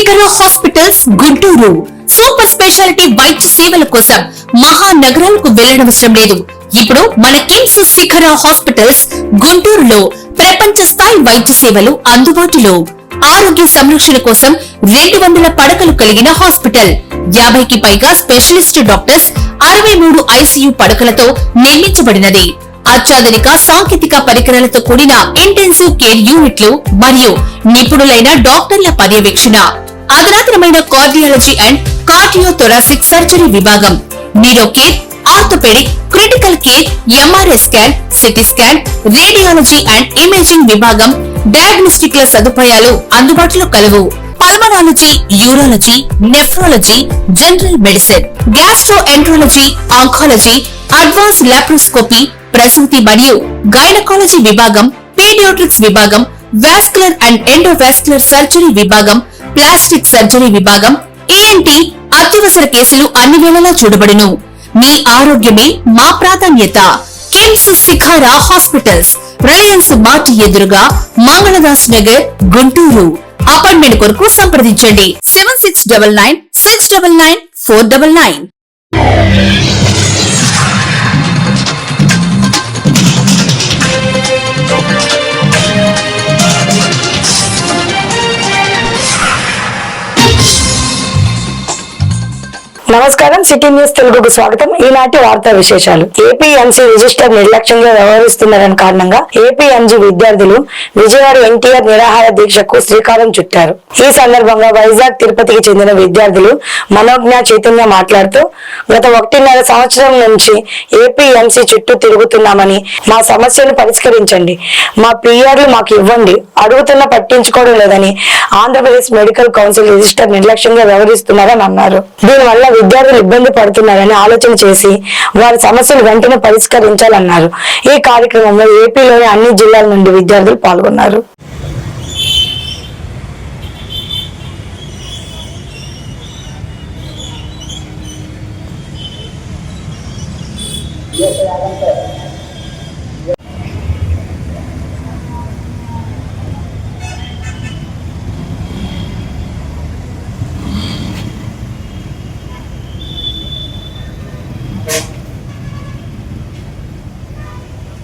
శిఖర hospitals Guntur. Super speciality వైద్య సేవల కోసం మహానగరాలకు వెళ్ళనవసరం లేదు. ఇప్పుడు మన కిమ్స్ శిఖర హాస్పిటల్స్ గుంటూరులో ప్రపంచ స్థాయి వైద్య సేవలు అందుబాటులో. ఆరోగ్య సంరక్షణ కోసం రెండు వందల పడకలు కలిగిన హాస్పిటల్. యాభైకి పైగా స్పెషలిస్ట్ డాక్టర్స్ అరవై మూడు ఐసీయూ పడకలతో నిర్మించబడినది. అత్యాధునిక సాంకేతిక పరికరాలతో కూడిన ఇంటెన్సివ్ కేర్ యూనిట్లు మరియు నిపుణులైన డాక్టర్ల పర్యవేక్షణ. అధునాతనమైన కార్డియాలజీ అండ్ కార్డియోథొరాసిక్ సర్జరీ విభాగం. Neuro care orthopaedic critical care MRI scan CT scan radiology and imaging విభాగం డయాగ్నోస్టిక్ల సదుపాయాలు అందుబాటులో కలవు. Pulmonology urology nephrology general medicine gastroenterology oncology advance laparoscopy ప్రసూతి మరియు గైనకాలజీ విభాగం పీడియోట్రిక్స్ విభాగం వాస్కులర్ అండ్ ఎండోవాస్కులర్ సర్జరీ విభాగం ప్లాస్టిక్ సర్జరీ విభాగం ఏఎన్టి అత్యవసర కేసులు అన్ని వేళలా చూడబడును. మీ ఆరోగ్యమే మా ప్రాధాన్యత. KIMS Shikhara hospitals Reliance mart ఎదురుగా మంగళదాస్ నగర్ గుంటూరు. అపాయింట్మెంట్ కొరకు సంప్రదించండి. Seven six double nine six double nine four double nine నమస్కారం సిటీ న్యూస్ తెలుగుకు స్వాగతం. ఈనాటి వార్తా విశేషాలు. ఏపీఎంసీ రిజిస్టర్ నిర్లక్ష్యంగా వ్యవహరిస్తున్నారని కారణంగా ఏపీఎంజీ విద్యార్థులు విజయవాడ ఎన్టీఆర్ నిరాహార దీక్షకు శ్రీకారం చుట్టారు. ఈ సందర్భంగా వైజాగ్ తిరుపతికి చెందిన విద్యార్థులు మనోజ్ఞ చైతన్య మాట్లాడుతూ గత ఒకటిన్నర సంవత్సరం నుంచి ఏపీఎంసీ చుట్టూ తిరుగుతున్నామని మా సమస్యను పరిష్కరించండి. మా పిఆర్లు మాకు ఇవ్వండి. అడుగుతున్న పట్టించుకోవడం లేదని ఆంధ్రప్రదేశ్ మెడికల్ కౌన్సిల్ రిజిస్టర్ నిర్లక్ష్యంగా వ్యవహరిస్తున్నారని అన్నారు. దీనివల్ల విద్యార్థులు ఇబ్బంది పడుతున్నారని ఆలోచన చేసి వారి సమస్యలు వెంటనే పరిష్కరించాలన్నారు. ఈ కార్యక్రమంలో ఏపీలోని అన్ని జిల్లాల నుండి విద్యార్థులు పాల్గొన్నారు.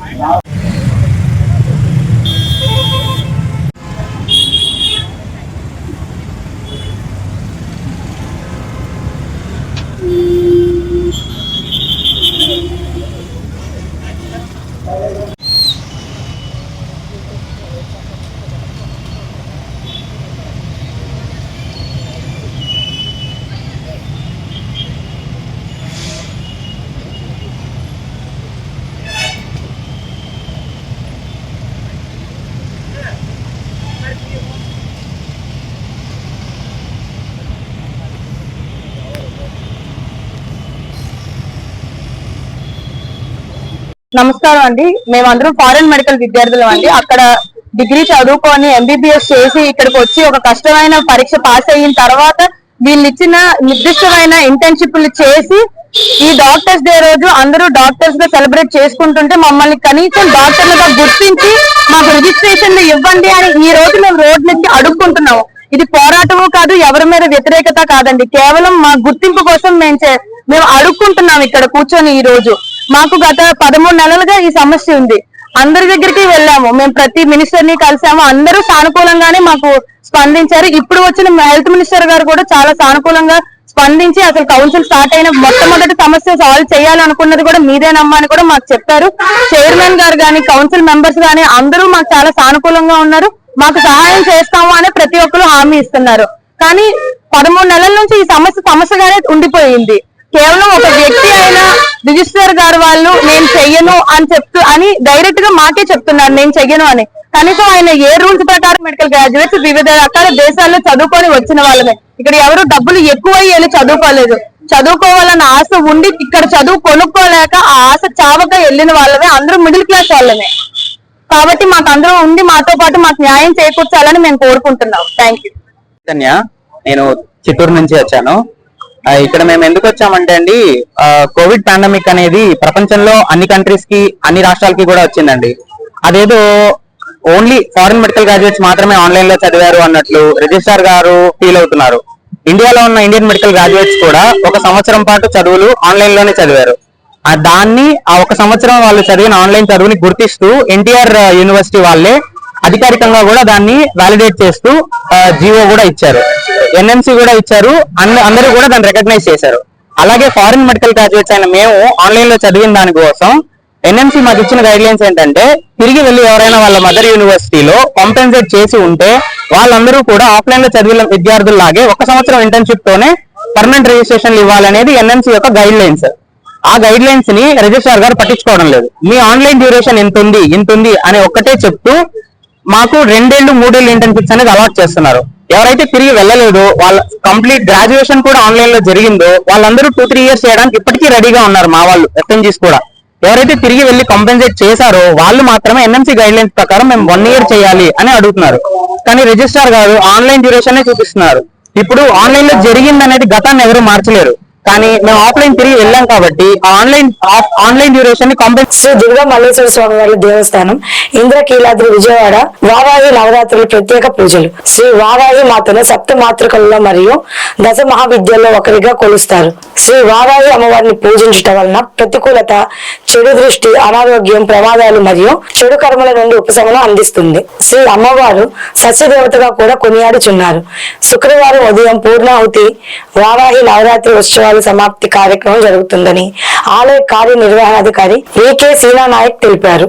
Iya. నమస్కారం అండి. మేమందరం ఫారెన్ మెడికల్ విద్యార్థులం అండి. అక్కడ డిగ్రీ చదువుకొని ఎంబీబీఎస్ చేసి ఇక్కడికి వచ్చి ఒక కష్టమైన పరీక్ష పాస్ అయిన తర్వాత వీళ్ళు ఇచ్చిన నిర్దిష్టమైన ఇంటర్న్షిప్లు చేసి ఈ డాక్టర్స్ డే రోజు అందరూ డాక్టర్స్గా సెలబ్రేట్ చేసుకుంటుంటే మమ్మల్ని కనీసం డాక్టర్లుగా గుర్తించి మాకు రిజిస్ట్రేషన్లు ఇవ్వండి అని ఈ రోజు మేము రోడ్ నుంచి అడుక్కుంటున్నాము. ఇది పోరాటము కాదు ఎవరి మీద వ్యతిరేకత కాదండి. కేవలం మా గుర్తింపు కోసం మేము చే- మేము అడుక్కుంటున్నాం ఇక్కడ కూర్చొని ఈ రోజు. మాకు గత పదమూడు నెలలుగా ఈ సమస్య ఉంది. అందరి దగ్గరికి వెళ్ళాము. మేము ప్రతి మినిస్టర్ని కలిసాము. అందరూ సానుకూలంగానే మాకు స్పందించారు. ఇప్పుడు వచ్చిన హెల్త్ మినిస్టర్ గారు కూడా చాలా సానుకూలంగా స్పందించి అసలు కౌన్సిల్ స్టార్ట్ అయిన మొట్టమొదటి సమస్య సాల్వ్ చేయాలనుకున్నది కూడా మీదేనమ్మా అని కూడా మాకు చెప్పారు. చైర్మన్ గారు కానీ కౌన్సిల్ మెంబర్స్ కానీ అందరూ మాకు చాలా సానుకూలంగా ఉన్నారు. మాకు సహాయం చేస్తాము అని ప్రతి ఒక్కరు హామీ ఇస్తున్నారు. కానీ పదమూడు నెలల నుంచి ఈ సమస్య సమస్యగానే ఉండిపోయింది. కేవలం ఒక వ్యక్తి అయినా రిజిస్టర్ గారు వాళ్ళు నేను చెయ్యను అని చెప్తూ అని డైరెక్ట్గా మాకే చెప్తున్నారు నేను చెయ్యను అని. కనీసం ఆయన ఏ రూల్స్ ప్రకారం మెడికల్ గ్రాడ్యుయేట్స్ వివిధ రకాల దేశాల్లో చదువుకొని వచ్చిన వాళ్ళమే. ఇక్కడ ఎవరు డబ్బులు ఎక్కువ వెళ్ళి చదువుకోలేదు. చదువుకోవాలన్న ఆశ ఉండి ఇక్కడ చదువు కొనుక్కోలేక ఆ ఆశ చావక వెళ్ళిన వాళ్ళమే. అందరూ మిడిల్ క్లాస్ వాళ్ళమే. కాబట్టి మాకు అందరూ ఉండి మాతో పాటు మాకు న్యాయం చేకూర్చాలని మేము కోరుకుంటున్నాం. థ్యాంక్ యూ ధన్య నేను చిత్తూరు నుంచి వచ్చాను. ఇక్కడ మేము ఎందుకు వచ్చామంటే అండి కోవిడ్ పాండమిక్ అనేది ప్రపంచంలో అన్ని కంట్రీస్కి అన్ని రాష్ట్రాలకి కూడా వచ్చిందండి. అదేదో ఓన్లీ ఫారిన్ మెడికల్ గ్రాడ్యుయేట్స్ మాత్రమే ఆన్లైన్లో చదివారు అన్నట్లు రిజిస్ట్రార్ గారు ఫీల్ అవుతున్నారు. ఇండియాలో ఉన్న ఇండియన్ మెడికల్ గ్రాడ్యుయేట్స్ కూడా ఒక సంవత్సరం పాటు చదువులు ఆన్లైన్లోనే చదివారు. దాన్ని ఆ ఒక సంవత్సరం వాళ్ళు చదివిన ఆన్లైన్ చదువుని గుర్తిస్తూ ఎన్టీఆర్ యూనివర్సిటీ వాళ్ళే అధికారికంగా కూడా దాన్ని వ్యాలిడేట్ చేస్తూ జియో కూడా ఇచ్చారు. ఎన్ఎంసి కూడా ఇచ్చారు. అందరూ కూడా దాన్ని రికగ్నైజ్ చేశారు. అలాగే ఫారిన్ మెడికల్ గ్రాడ్యుయేట్స్ అయిన మేము ఆన్లైన్లో చదివిన దానికోసం ఎన్ఎంసి మాకు ఇచ్చిన గైడ్ లైన్స్ ఏంటంటే తిరిగి వెళ్ళి ఎవరైనా వాళ్ళ మదర్ యూనివర్సిటీలో కాంపెన్సేట్ చేసి ఉంటే వాళ్ళందరూ కూడా ఆఫ్లైన్లో చదివిన విద్యార్థుల్లాగే ఒక సంవత్సరం ఇంటర్న్షిప్ తోనే పర్మనెంట్ రిజిస్ట్రేషన్ ఇవ్వాలనేది ఎన్ఎంసి యొక్క గైడ్ లైన్స్ ఆ గైడ్ లైన్స్ని రిజిస్ట్రార్ గారు పట్టించుకోవడం లేదు. మీ ఆన్లైన్ డ్యూరేషన్ ఎంత ఉంది ఇంత ఉంది అని ఒక్కటే చెప్తూ మాకు రెండేళ్ళు మూడేళ్ళు ఇంటర్న్షిప్స్ అనేది అలాట్ చేస్తున్నారు. ఎవరైతే తిరిగి వెళ్ళలేదు వాళ్ళ కంప్లీట్ గ్రాడ్యుయేషన్ కూడా ఆన్లైన్లో జరిగిందో వాళ్ళందరూ టూ త్రీ ఇయర్స్ చేయడానికి ఇప్పటికీ రెడీగా ఉన్నారు మా వాళ్ళు ఎఫ్ఎన్జీస్ కూడా. ఎవరైతే తిరిగి వెళ్ళి కంపెన్సేట్ చేశారో వాళ్ళు మాత్రమే ఎన్ఎంసీ గైడ్ లైన్స్ ప్రకారం మేము వన్ ఇయర్ చేయాలి అని అడుగుతున్నారు. కానీ రిజిస్ట్రార్ గారు ఆన్లైన్ డ్యూరేషన్ చూపిస్తున్నారు. ఇప్పుడు ఆన్లైన్లో జరిగింది అనేది గతాన్ని ఎవరు మార్చలేరు. కానీ మేము ఆఫ్లైన్ తిరిగి వెళ్ళాం కాబట్టి ఆన్లైన్ ఆన్లైన్ డ్యూరేషన్ని కంపెనీ శ్రీ దుర్గా మల్లేశ్వర స్వామి వారి దేవస్థానం ఇంద్రకీలాద్రి విజయవాడ వారాహి నవరాత్రులు ప్రత్యేక పూజలు. శ్రీ వారాహి మాతను సప్త మాతృకల్లో మరియు దశ మహావిద్యల్లో ఒకరిగా కొలుస్తారు. శ్రీ వారాయి అమ్మవారిని పూజించటం వలన ప్రతికూలత చెడు దృష్టి అనారోగ్యం ప్రమాదాలు మరియు చెడు కర్మల నుండి ఉపశమనం అందిస్తుంది. శ్రీ అమ్మవారు సస్యదేవతగా కూడా కొనియాడుచున్నారు. శుక్రవారం ఉదయం పూర్ణాహుతి వారాహి నవరాత్రి ఉత్సవాల సమాప్తి కార్యక్రమం జరుగుతుందని ఆలయ కార్యనిర్వహణాధికారి వికే సీనా నాయక్ తెలిపారు.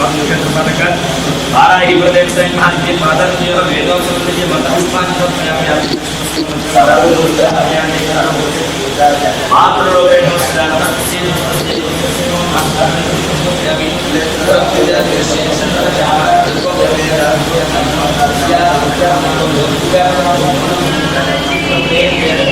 ಕ್ಷೇತ್ರಪಾಲಕ ಬಾರಾಹಿ ಪ್ರದೇಶದಲ್ಲಿ ಮಾತಾಡಿದ ವೇದೋತ್ಸವದಲ್ಲಿ ಮತ ಮಾತೃರೂಪೇಣ Yeah.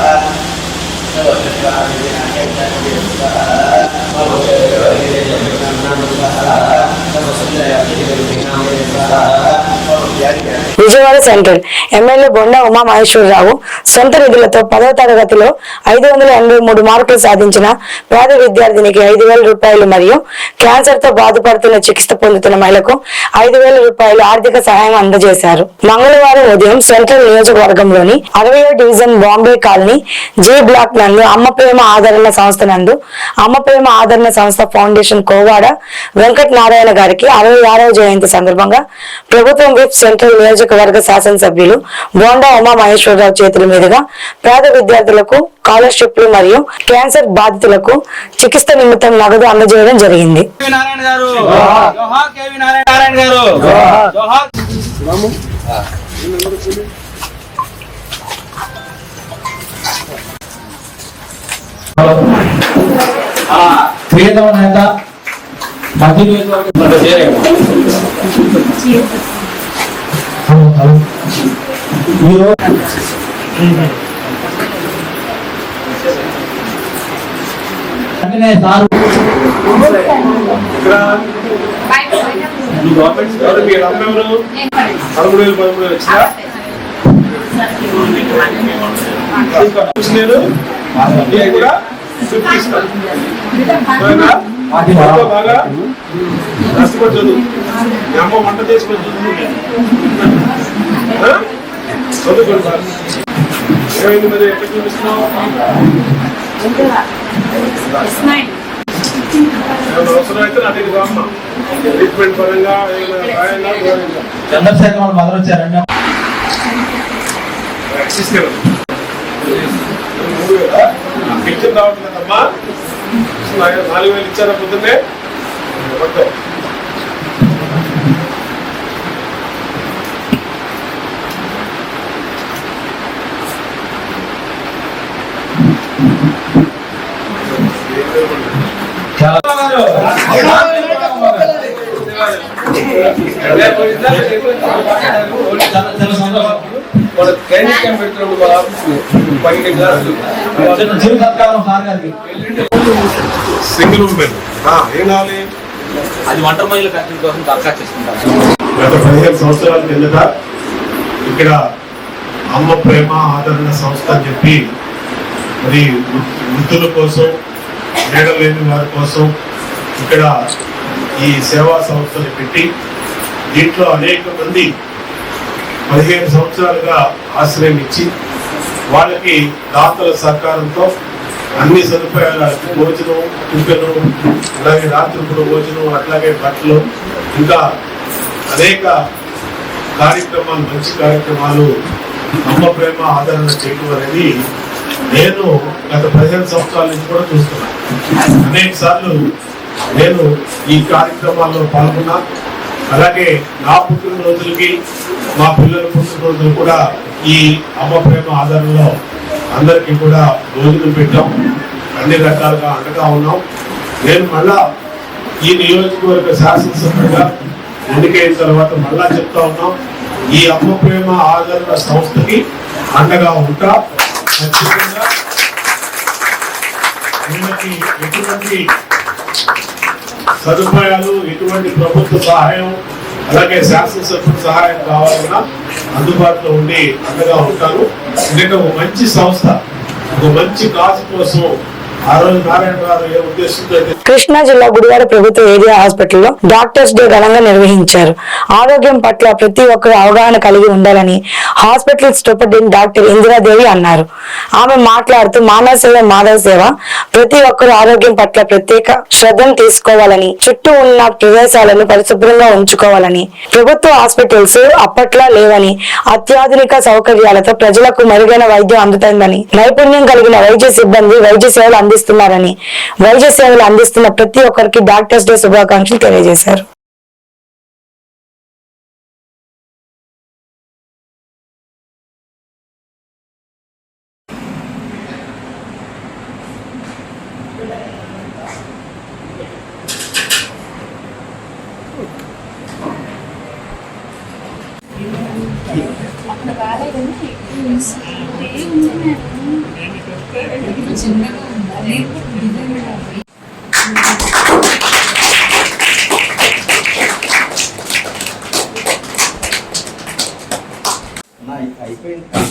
เราเชิญพระมิจฉาเกิดจากพระบิดาพระบิดาเกิดจากพระบิดามาถึงนั่งบนพระบารมีพระบารมีนั่งบนพระสัญญาที่พระบิดามีนาม Vijayawada central. MLA Bonda Uma Maheswararao సొంత నిధులతో పదవ తరగతిలో ఐదు వందల ఎనభై మూడు మార్కులు సాధించిన పేద విద్యార్థినికి ఐదు వేల రూపాయలు మరియు క్యాన్సర్తో బాధపడుతున్న చికిత్స పొందుతున్న మహిళకు ఐదు వేల రూపాయలు ఆర్థిక సహాయం అందజేశారు. మంగళవారం ఉదయం సెంట్రల్ నియోజకవర్గంలోని అరవై division Bombay colony G block నందు అమ్మ ప్రేమ ఆదరణ సంస్థ నందు అమ్మ ప్రేమ ఆదరణ సంస్థ ఫౌండేషన్ కోవాడ వెంకట నారాయణ గారికి అరవై ఆరవ జయంతి సందర్భంగా ప్రభుత్వం విప్ సెంట్రల్ నియోజకవర్గ శాసనసభ్యులు బోండా ఉమా మహేశ్వరరావు చేతుల మీదుగా పేద విద్యార్థులకు స్కాలర్షిప్లు మరియు క్యాన్సర్ బాధితులకు చికిత్స నిమిత్తం నగదు అందజేయడం జరిగింది. కేవి నారాయణ గారు. జోహార్ కేవి నారాయణ నారాయణ గారు. జోహార్ ప్రియతమ నేత మధ్య సార్ మీ గవర్నమెంట్ ఎవరు మీ అమ్మ ఎవరు పదమూడు వేలు పదమూడు వేలు వచ్చిందా నేను నీకు కూడా బాగా కష్టపడి చదువు మీ అమ్మ వంట చేసుకొని ఏమైంది మరి ఎక్కడ చూపిస్తున్నావు అవసరం అయితే నా దగ్గర ట్రీట్మెంట్ పరంగా చంద్రశేఖర్ వాళ్ళ మదర్ వచ్చారండి తీసుకెళ్ళు. మూడు రావట్లేదమ్మా నాలుగు వేలు ఇచ్చారా పొద్దున్నే సింగిల్ ఉమెన్ ఏం కావాలి? అది వంట మహిళ ఫ్యాక్టరీ కోసం దరఖాస్తు చేసుకుంటారు గత పదిహేను సంవత్సరాల కిందట ఇక్కడ అమ్మ ప్రేమ ఆదరణ సంస్థ అని చెప్పి మరి వృద్ధుల కోసం నీడలేని వారి కోసం ఇక్కడ ఈ సేవా సంస్థని పెట్టి దీంట్లో అనేక మంది పదిహేను సంవత్సరాలుగా ఆశ్రయం ఇచ్చి వాళ్ళకి దాతల సహకారంతో అన్ని సదుపాయాలు భోజనం టిఫిన్ అలాగే రాత్రిపూట భోజనం అట్లాగే బట్టలు ఇంకా అనేక కార్యక్రమాలు మంచి కార్యక్రమాలు అమ్మ ప్రేమ ఆదరణ చేయడం అనేది నేను గత పదిహేను సంవత్సరాల నుంచి కూడా చూస్తున్నాను అనేక సార్లు నేను ఈ కార్యక్రమాల్లో పాల్గొన్నా. అలాగే నా పుట్టినరోజులకి మా పిల్లల పుట్టినరోజులు కూడా ఈ అమ్మ ప్రేమ ఆధారంలో అందరికీ కూడా భోజనం పెట్టాం. అన్ని రకాలుగా అండగా ఉన్నాం. నేను మళ్ళా ఈ నియోజకవర్గ శాసనసభ్యుగా ఎన్నికైన తర్వాత మళ్ళా చెప్తా ఉన్నాం. ఈ అమ్మ ప్రేమ ఆదరణ సంస్థకి అండగా ఉంటా. ఖచ్చితంగా వీళ్ళకి ఎటువంటి సదుపాయాలు ఎటువంటి ప్రభుత్వ సహాయం అలాగే శాసనసభ్యుల సహాయం కావాలన్నా అందుబాటులో ఉండి అండగా ఉంటారు. ఎందుకంటే ఒక మంచి సంస్థ ఒక మంచి కాజు కోసం కృష్ణా జిల్లా గుడివాడ ప్రభుత్వ ఏరియా హాస్పిటల్లో డాక్టర్స్ డే ఘనంగా నిర్వహించారు. ఆరోగ్యం పట్ల ప్రతి ఒక్కరూ అవగాహన కలిగి ఉండాలని హాస్పిటల్ సూపరింటెండెంట్ డాక్టర్ ఇందిరాదేవి అన్నారు. ఆమె మాట్లాడుతూ మానవ మాధవ సేవ. ప్రతి ఒక్కరూ ఆరోగ్యం పట్ల ప్రత్యేక శ్రద్ధను తీసుకోవాలని చుట్టూ ఉన్న ప్రదేశాలను పరిశుభ్రంగా ఉంచుకోవాలని ప్రభుత్వ హాస్పిటల్స్ అప్పట్లా లేవని అత్యాధునిక సౌకర్యాలతో ప్రజలకు మెరుగైన వైద్యం అందుతుందని నైపుణ్యం కలిగిన వైద్య సిబ్బంది వైద్య సేవలు అందిస్తున్నారని వైద్య సేవలు అందిస్తున్న ప్రతి ఒక్కరికి డాక్టర్స్ డే శుభాకాంక్షలు తెలియజేశారు.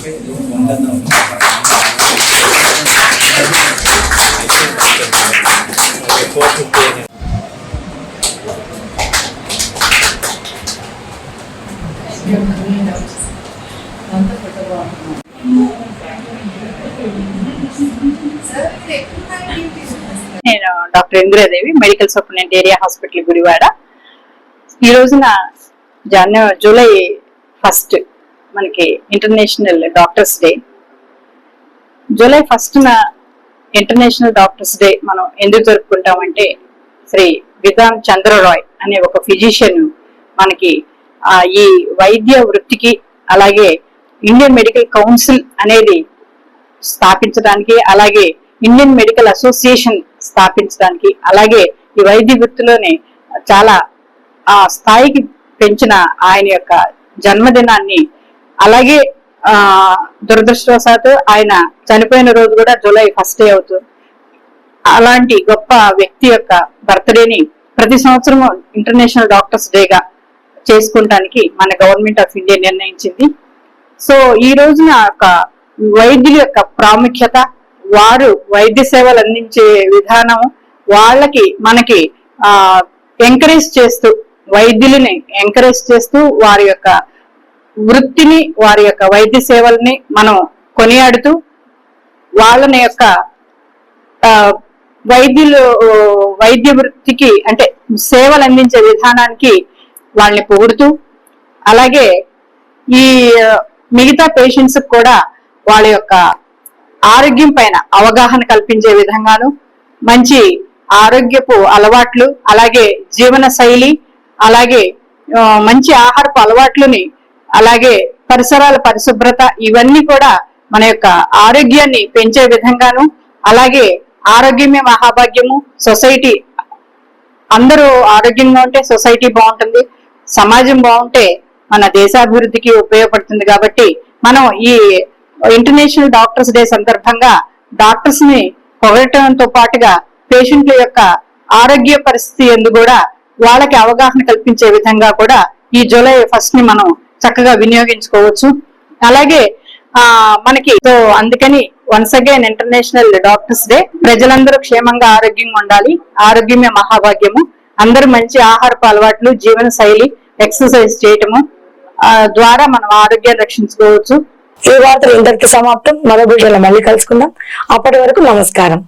నేను doctor Indiradevi medical superintendent area hospital Gudivada ఈ రోజున జన జూలై ఫస్ట్ మనకి international doctors day July first international doctors day మనం ఎందుకు జరుపుకుంటామంటే శ్రీ విధాన్ చంద్ర రాయ్ అనే ఒక ఫిజిషియన్ మనకి ఈ వైద్య వృత్తికి అలాగే ఇండియన్ మెడికల్ కౌన్సిల్ అనేది స్థాపించడానికి అలాగే ఇండియన్ మెడికల్ అసోసియేషన్ స్థాపించడానికి అలాగే ఈ వైద్య వృత్తిలోనే చాలా ఆ స్థాయికి పెంచిన ఆయన యొక్క జన్మదినాన్ని అలాగే ఆ దురదృష్టవశాత్తు ఆయన చనిపోయిన రోజు కూడా జూలై ఫస్ట్ డే అవుతుంది అలాంటి గొప్ప వ్యక్తి యొక్క బర్త్డేని ప్రతి సంవత్సరం ఇంటర్నేషనల్ డాక్టర్స్ డేగా చేసుకుంటానికి మన గవర్నమెంట్ ఆఫ్ ఇండియా నిర్ణయించింది. సో ఈ రోజున ఒక వైద్యుల యొక్క ప్రాముఖ్యత వారు వైద్య సేవలు అందించే విధానం వాళ్ళకి మనకి ఆ ఎంకరేజ్ చేస్తూ వైద్యులని ఎంకరేజ్ చేస్తూ వారి యొక్క వృత్తిని వారి యొక్క వైద్య సేవల్ని మనం కొనియాడుతూ వాళ్ళని యొక్క వైద్యులు వైద్య వృత్తికి అంటే సేవలు అందించే విధానానికి వాళ్ళని పొగుడుతూ అలాగే ఈ మిగతా పేషెంట్స్ కూడా వాళ్ళ యొక్క ఆరోగ్యం పైన అవగాహన కల్పించే విధంగాను మంచి ఆరోగ్యపు అలవాట్లు అలాగే జీవన శైలి అలాగే మంచి ఆహారపు అలవాట్లని అలాగే పరిసరాల పరిశుభ్రత ఇవన్నీ కూడా మన యొక్క ఆరోగ్యాన్ని పెంచే విధంగాను అలాగే ఆరోగ్యమే మహాభాగ్యము. సొసైటీ అందరూ ఆరోగ్యంగా ఉంటే సొసైటీ బాగుంటుంది సమాజం బాగుంటే మన దేశాభివృద్ధికి ఉపయోగపడుతుంది కాబట్టి మనం ఈ ఇంటర్నేషనల్ డాక్టర్స్ డే సందర్భంగా డాక్టర్స్ని పొగడటంతో పాటుగా పేషెంట్ల యొక్క ఆరోగ్య పరిస్థితి ఎందు కూడా వాళ్ళకి అవగాహన కల్పించే విధంగా కూడా ఈ జూలై ఫస్ట్ని మనం చక్కగా వినియోగించుకోవచ్చు. అలాగే ఆ మనకి సో అందుకని once again international doctors day ప్రజలందరూ క్షేమంగా ఆరోగ్యంగా ఉండాలి. ఆరోగ్యమే మహాభాగ్యము. అందరూ మంచి ఆహారపు అలవాట్లు జీవన శైలి ఎక్సర్సైజ్ చేయటము ద్వారా మనం ఆరోగ్యాన్ని రక్షించుకోవచ్చు. ఈ వార్తలు ఇంతటికి సమాప్తం. మరో మళ్ళీ కలుసుకుందాం. అప్పటి వరకు నమస్కారం.